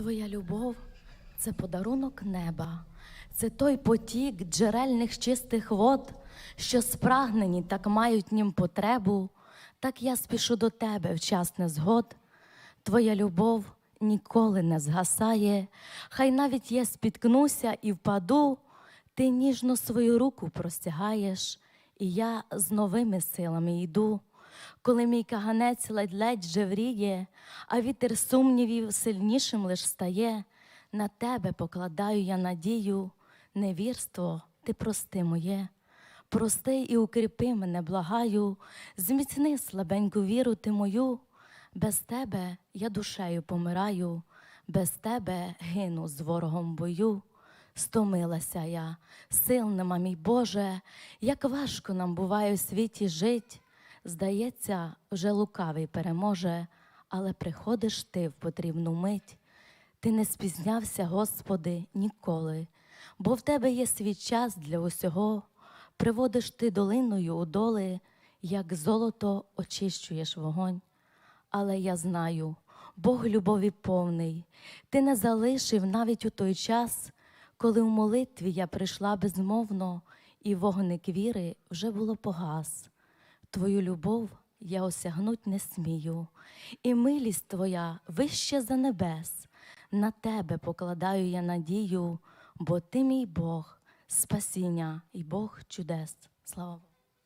Твоя любов це подарунок неба, це той потік джерельних чистих вод, що спрагнені так мають нім потребу, так я спішу до тебе в час незгод. Твоя любов ніколи не згасає, хай навіть я спіткнуся і впаду, ти ніжно свою руку простягаєш, і я з новими силами йду. Коли мій каганець ледь-ледь жевріє, а вітер сумнівів сильнішим лиш стає, на тебе покладаю я надію, невірство, ти прости моє. Прости і укріпи мене, благаю, зміцни слабеньку віру ти мою. Без тебе я душею помираю, без тебе гину з ворогом бою. Стомилася я, сил нема, мій Боже, як важко нам буває у світі жить. Здається, вже лукавий переможе, але приходиш ти в потрібну мить. Ти не спізнявся, Господи, ніколи, бо в тебе є свій час для усього. Приводиш ти долиною у доли, як золото очищуєш вогонь. Але я знаю, Бог любові повний, ти не залишив навіть у той час, коли в молитві я прийшла безмовно, і вогник віри вже було погас. Твою любов я осягнуть не смію, і милість твоя вище за небес. На тебе покладаю я надію, бо ти мій Бог, спасіння і Бог чудес. Слава Богу.